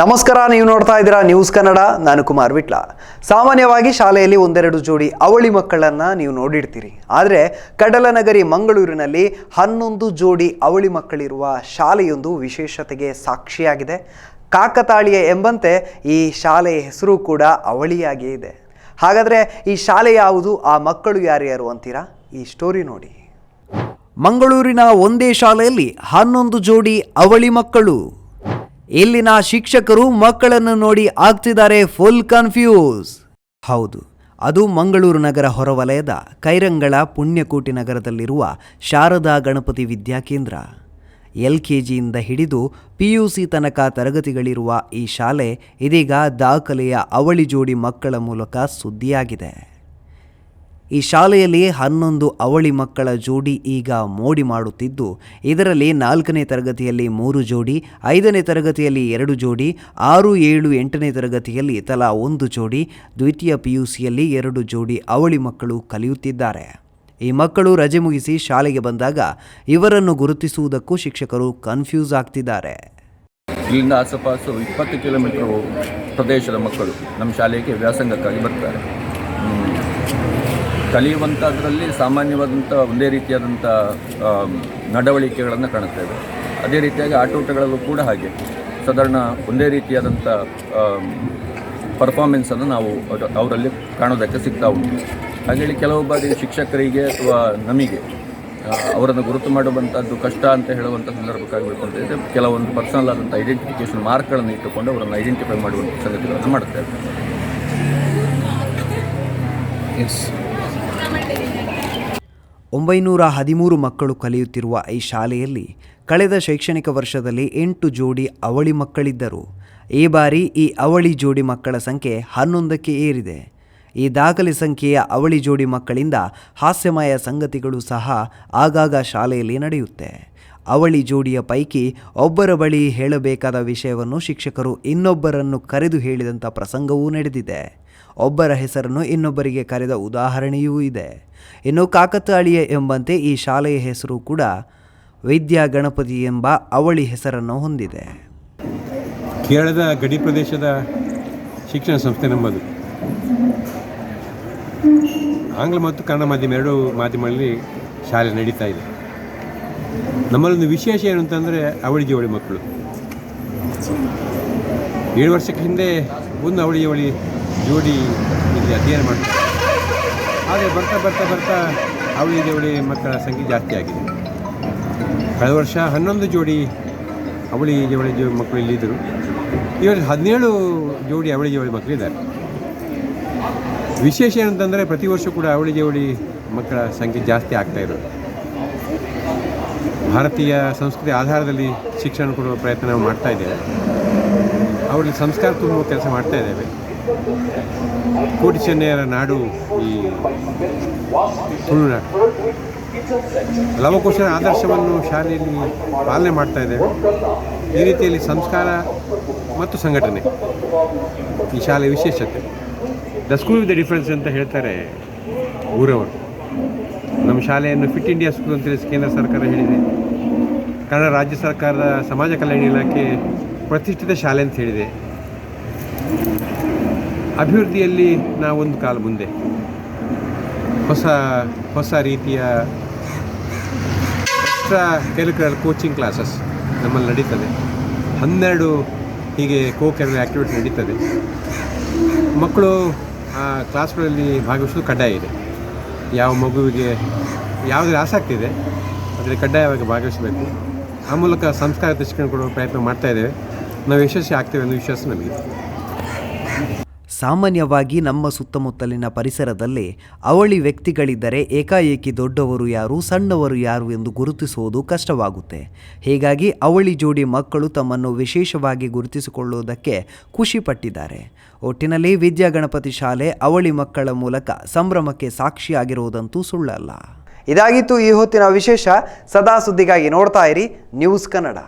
ನಮಸ್ಕಾರ, ನೀವು ನೋಡ್ತಾ ಇದ್ದೀರಾ ನ್ಯೂಸ್ ಕನ್ನಡ ನಾನು ಕುಮಾರ್ ವಿಟ್ಲ. ಸಾಮಾನ್ಯವಾಗಿ ಶಾಲೆಯಲ್ಲಿ ಒಂದೆರಡು ಜೋಡಿ ಅವಳಿ ಮಕ್ಕಳನ್ನು ನೀವು ನೋಡಿರ್ತೀರಿ. ಆದರೆ ಕಡಲನಗರಿ ಮಂಗಳೂರಿನಲ್ಲಿ ಹನ್ನೊಂದು ಜೋಡಿ ಅವಳಿ ಮಕ್ಕಳಿರುವ ಶಾಲೆಯೊಂದು ವಿಶೇಷತೆಗೆ ಸಾಕ್ಷಿಯಾಗಿದೆ. ಕಾಕತಾಳೀಯ ಎಂಬಂತೆ ಈ ಶಾಲೆಯ ಹೆಸರು ಕೂಡ ಅವಳಿಯಾಗಿಯೇ ಇದೆ. ಹಾಗಾದರೆ ಈ ಶಾಲೆ ಯಾವುದು, ಆ ಮಕ್ಕಳು ಯಾರ್ಯಾರು ಅಂತೀರಾ? ಈ ಸ್ಟೋರಿ ನೋಡಿ. ಮಂಗಳೂರಿನ ಒಂದೇ ಶಾಲೆಯಲ್ಲಿ ಹನ್ನೊಂದು ಜೋಡಿ ಅವಳಿ ಮಕ್ಕಳು. ಇಲ್ಲಿನ ಶಿಕ್ಷಕರು ಮಕ್ಕಳನ್ನು ನೋಡಿ ಆಗ್ತಿದ್ದಾರೆ ಫುಲ್ ಕನ್ಫ್ಯೂಸ್ ಹೌದು, ಅದು ಮಂಗಳೂರು ನಗರ ಹೊರವಲಯದ ಕೈರಂಗಳ ಪುಣ್ಯಕೋಟಿ ನಗರದಲ್ಲಿರುವ ಶಾರದಾ ಗಣಪತಿ ವಿದ್ಯಾಕೇಂದ್ರ ಎಲ್ ಕೆ ಜಿಯಿಂದ ಹಿಡಿದು ಪಿ ಯು ಸಿ ತನಕ ತರಗತಿಗಳಿರುವ ಈ ಶಾಲೆ ಇದೀಗ ದಾಖಲೆಯ ಅವಳಿ ಜೋಡಿ ಮಕ್ಕಳ ಮೂಲಕ ಸುದ್ದಿಯಾಗಿದೆ. ಈ ಶಾಲೆಯಲ್ಲಿ ಹನ್ನೊಂದು ಅವಳಿ ಮಕ್ಕಳ ಜೋಡಿ ಈಗ ಮೋಡಿ ಮಾಡುತ್ತಿದ್ದು, ಇದರಲ್ಲಿ ನಾಲ್ಕನೇ ತರಗತಿಯಲ್ಲಿ ಮೂರು ಜೋಡಿ, ಐದನೇ ತರಗತಿಯಲ್ಲಿ ಎರಡು ಜೋಡಿ, ಆರು, ಏಳು, ಎಂಟನೇ ತರಗತಿಯಲ್ಲಿ ತಲಾ ಒಂದು ಜೋಡಿ, ದ್ವಿತೀಯ ಪಿಯುಸಿಯಲ್ಲಿ ಎರಡು ಜೋಡಿ ಅವಳಿ ಮಕ್ಕಳು ಕಲಿಯುತ್ತಿದ್ದಾರೆ ಈ ಮಕ್ಕಳು ರಜೆ ಮುಗಿಸಿ ಶಾಲೆಗೆ ಬಂದಾಗ ಇವರನ್ನು ಗುರುತಿಸುವುದಕ್ಕೂ ಶಿಕ್ಷಕರು ಕನ್ಫ್ಯೂಸ್ ಆಗ್ತಿದ್ದಾರೆ ಇಲ್ಲಿಂದ ಆಸುಪಾಸು ಇಪ್ಪತ್ತು ಕಿಲೋಮೀಟರ್ ಪ್ರದೇಶದ ಮಕ್ಕಳು ನಮ್ಮ ಶಾಲೆಗೆ ವ್ಯಾಸಂಗಕ್ಕಾಗಿ ಬರ್ತಾರೆ. ಕಲಿಯುವಂಥದ್ರಲ್ಲಿ ಸಾಮಾನ್ಯವಾದಂಥ ಒಂದೇ ರೀತಿಯಾದಂಥ ನಡವಳಿಕೆಗಳನ್ನು ಕಾಣುತ್ತೇವೆ. ಅದೇ ರೀತಿಯಾಗಿ ಆಟೋಟಗಳಲ್ಲೂ ಕೂಡ ಹಾಗೆ. ಸಾಧಾರಣ ಒಂದೇ ರೀತಿಯಾದಂಥ ಪರ್ಫಾರ್ಮೆನ್ಸನ್ನು ನಾವು ಅವ್ರ- ಅವರಲ್ಲಿ ಕಾಣೋದಕ್ಕೆ ಸಿಗ್ತಾ ಉಂಟು. ಹಾಗೇಳಿ ಕೆಲವು ಬಾರಿ ಶಿಕ್ಷಕರಿಗೆ ಅಥವಾ ನಮಗೆ ಅವರನ್ನು ಗುರುತು ಮಾಡುವಂಥದ್ದು ಕಷ್ಟ ಅಂತ ಹೇಳುವಂಥ ಸಂದರ್ಭಕ್ಕಾಗಿ ಇದ್ದರೆ ಕೆಲವೊಂದು ಪರ್ಸನಲ್ ಆದಂಥ ಐಡೆಂಟಿಫಿಕೇಷನ್ ಮಾರ್ಕ್ಗಳನ್ನು ಇಟ್ಟುಕೊಂಡು ಅವರನ್ನು ಐಡೆಂಟಿಫೈ ಮಾಡುವಂಥ ಸಂಗತಿಗಳನ್ನು ಮಾಡುತ್ತೇವೆ. ಒಂಬೈನೂರ ಹದಿಮೂರು ಮಕ್ಕಳು ಕಲಿಯುತ್ತಿರುವ ಈ ಶಾಲೆಯಲ್ಲಿ ಕಳೆದ ಶೈಕ್ಷಣಿಕ ವರ್ಷದಲ್ಲಿ ಎಂಟು ಜೋಡಿ ಅವಳಿ ಮಕ್ಕಳಿದ್ದರು. ಈ ಬಾರಿ ಈ ಅವಳಿ ಜೋಡಿ ಮಕ್ಕಳ ಸಂಖ್ಯೆ ಹನ್ನೊಂದಕ್ಕೆ ಏರಿದೆ. ಈ ದಾಖಲೆ ಸಂಖ್ಯೆಯ ಅವಳಿ ಜೋಡಿ ಮಕ್ಕಳಿಂದ ಹಾಸ್ಯಮಯ ಸಂಗತಿಗಳು ಸಹ ಆಗಾಗ ಶಾಲೆಯಲ್ಲಿ ನಡೆಯುತ್ತೆ. ಅವಳಿ ಜೋಡಿಯ ಪೈಕಿ ಒಬ್ಬರ ಬಳಿ ಹೇಳಬೇಕಾದ ವಿಷಯವನ್ನು ಶಿಕ್ಷಕರು ಇನ್ನೊಬ್ಬರನ್ನು ಕರೆದು ಹೇಳಿದಂಥ ಪ್ರಸಂಗವೂ ನಡೆದಿದೆ. ಒಬ್ಬರ ಹೆಸರನ್ನು ಇನ್ನೊಬ್ಬರಿಗೆ ಕರೆದ ಉದಾಹರಣೆಯೂ ಇದೆ. ಇನ್ನು ಕಾಕತಾಳೀಯ ಎಂಬಂತೆ ಈ ಶಾಲೆಯ ಹೆಸರು ಕೂಡ ವೈದ್ಯ ಗಣಪತಿ ಎಂಬ ಅವಳಿ ಹೆಸರನ್ನು ಹೊಂದಿದೆ. ಕೇರಳದ ಗಡಿ ಪ್ರದೇಶದ ಶಿಕ್ಷಣ ಸಂಸ್ಥೆ ನಮ್ಮದು. ಆಂಗ್ಲ ಮತ್ತು ಕನ್ನಡ ಮಾಧ್ಯಮ ಎರಡೂ ಮಾಧ್ಯಮಗಳಲ್ಲಿ ಶಾಲೆ ನಡೀತಾ ಇದೆ. ನಮ್ಮಲ್ಲೊಂದು ವಿಶೇಷ ಏನು ಅಂತಂದರೆ ಅವಳಿ ಜವಳಿ ಮಕ್ಕಳು. ಏಳು ವರ್ಷಕ್ಕೆ ಹಿಂದೆ ಒಂದು ಅವಳಿ ಜವಳಿ ಜೋಡಿ ಇಲ್ಲಿ ಅಧ್ಯಯನ ಮಾಡ್ತಾರೆ. ಆದರೆ ಬರ್ತಾ ಬರ್ತಾ ಬರ್ತಾ ಅವಳಿ ಜವಳಿ ಮಕ್ಕಳ ಸಂಖ್ಯೆ ಜಾಸ್ತಿ ಆಗಿದೆ. ಕಳೆದ ವರ್ಷ ಹನ್ನೊಂದು ಜೋಡಿ ಅವಳಿ ಜವಳಿ ಜೋ ಮಕ್ಕಳು ಇಲ್ಲಿದ್ದರು. ಇವರು ಹದಿನೇಳು ಜೋಡಿ ಅವಳಿ ಜವಳಿ ಮಕ್ಕಳಿದ್ದಾರೆ ವಿಶೇಷ ಏನಂತಂದರೆ ಪ್ರತಿ ವರ್ಷ ಕೂಡ ಅವಳಿ ಜವಳಿ ಮಕ್ಕಳ ಸಂಖ್ಯೆ ಜಾಸ್ತಿ ಆಗ್ತಾ ಇರೋದು. ಭಾರತೀಯ ಸಂಸ್ಕೃತಿ ಆಧಾರದಲ್ಲಿ ಶಿಕ್ಷಣ ಕೊಡುವ ಪ್ರಯತ್ನ ನಾವು ಮಾಡ್ತಾ ಇದ್ದೇವೆ. ಅವರಲ್ಲಿ ಸಂಸ್ಕಾರ ತುಂಬುವ ಕೆಲಸ ಮಾಡ್ತಾ ಇದ್ದೇವೆ. ಕೋಟಿ ಚೆನ್ನೈಯರ ನಾಡು ಈ ತುಳುನಾಡು ಲವಕುಶರ ಆದರ್ಶವನ್ನು ಶಾಲೆಯಲ್ಲಿ ಪಾಲನೆ ಮಾಡ್ತಾ ಇದ್ದೇವೆ. ಈ ರೀತಿಯಲ್ಲಿ ಸಂಸ್ಕಾರ ಮತ್ತು ಸಂಘಟನೆ ಈ ಶಾಲೆ ವಿಶೇಷತೆ. The school with the difference ಅಂತ ಹೇಳ್ತಾರೆ ಊರವರು. ನಮ್ಮ ಶಾಲೆಯನ್ನು ಫಿಟ್ ಇಂಡಿಯಾ ಸ್ಕೂಲ್ ಅಂತೇಳಿ ಕೇಂದ್ರ ಸರ್ಕಾರ ಹೇಳಿದೆ. ಕನ್ನಡ ರಾಜ್ಯ ಸರ್ಕಾರದ ಸಮಾಜ ಕಲ್ಯಾಣ ಇಲಾಖೆ ಪ್ರತಿಷ್ಠಿತ ಶಾಲೆ ಅಂತ ಹೇಳಿದೆ. ಅಭಿವೃದ್ಧಿಯಲ್ಲಿ ನಾವೊಂದು ಕಾಲ ಮುಂದೆ. ಹೊಸ ಹೊಸ ರೀತಿಯ ಎಕ್ಸ್ಟ್ರಾ ಕರಿಕ್ಯುಲರ್ ಕೋಚಿಂಗ್ ಕ್ಲಾಸಸ್ ನಮ್ಮಲ್ಲಿ ನಡೀತದೆ. ಹನ್ನೆರಡು ಹೀಗೆ ಕೋ ಕರಿಕ್ಯುಲರ್ ಆ್ಯಕ್ಟಿವಿಟಿ ನಡೀತದೆ. ಮಕ್ಕಳು ಆ ಕ್ಲಾಸ್ಗಳಲ್ಲಿ ಭಾಗವಹಿಸೋದು ಕಡ್ಡಾಯ ಇದೆ. ಯಾವ ಮಗುವಿಗೆ ಯಾವುದೇ ಆಸಕ್ತಿ ಇದೆ, ಅದರಲ್ಲಿ ಕಡ್ಡಾಯವಾಗಿ ಭಾಗವಹಿಸಬೇಕು. ಆ ಮೂಲಕ ಸಂಸ್ಕಾರ ಶಿಕ್ಷಣ ಕೊಡುವ ಪ್ರಯತ್ನ ಮಾಡ್ತಾ ಇದ್ದೇವೆ. ನಾವು ಯಶಸ್ವಿ ಆಗ್ತೇವೆ ಅನ್ನೋ ವಿಶ್ವಾಸ ನಮಗಿದೆ. ಸಾಮಾನ್ಯವಾಗಿ ನಮ್ಮ ಸುತ್ತಮುತ್ತಲಿನ ಪರಿಸರದಲ್ಲಿ ಅವಳಿ ವ್ಯಕ್ತಿಗಳಿದ್ದರೆ ಏಕಾಏಕಿ ದೊಡ್ಡವರು ಯಾರು, ಸಣ್ಣವರು ಯಾರು ಎಂದು ಗುರುತಿಸುವುದು ಕಷ್ಟವಾಗುತ್ತೆ. ಹೀಗಾಗಿ ಅವಳಿ ಜೋಡಿ ಮಕ್ಕಳು ತಮ್ಮನ್ನು ವಿಶೇಷವಾಗಿ ಗುರುತಿಸಿಕೊಳ್ಳುವುದಕ್ಕೆ ಖುಷಿಪಟ್ಟಿದ್ದಾರೆ. ಒಟ್ಟಿನಲ್ಲಿ ವಿದ್ಯಾಗಣಪತಿ ಶಾಲೆ ಅವಳಿ ಮಕ್ಕಳ ಮೂಲಕ ಸಂಭ್ರಮಕ್ಕೆ ಸಾಕ್ಷಿಯಾಗಿರುವುದಂತೂ ಸುಳ್ಳಲ್ಲ. ಇದಾಗಿತ್ತು ಈ ಹೊತ್ತಿನ ವಿಶೇಷ. ಸದಾ ಸುದ್ದಿಗಾಗಿ ನೋಡ್ತಾ ಇರಿ ನ್ಯೂಸ್ ಕನ್ನಡ.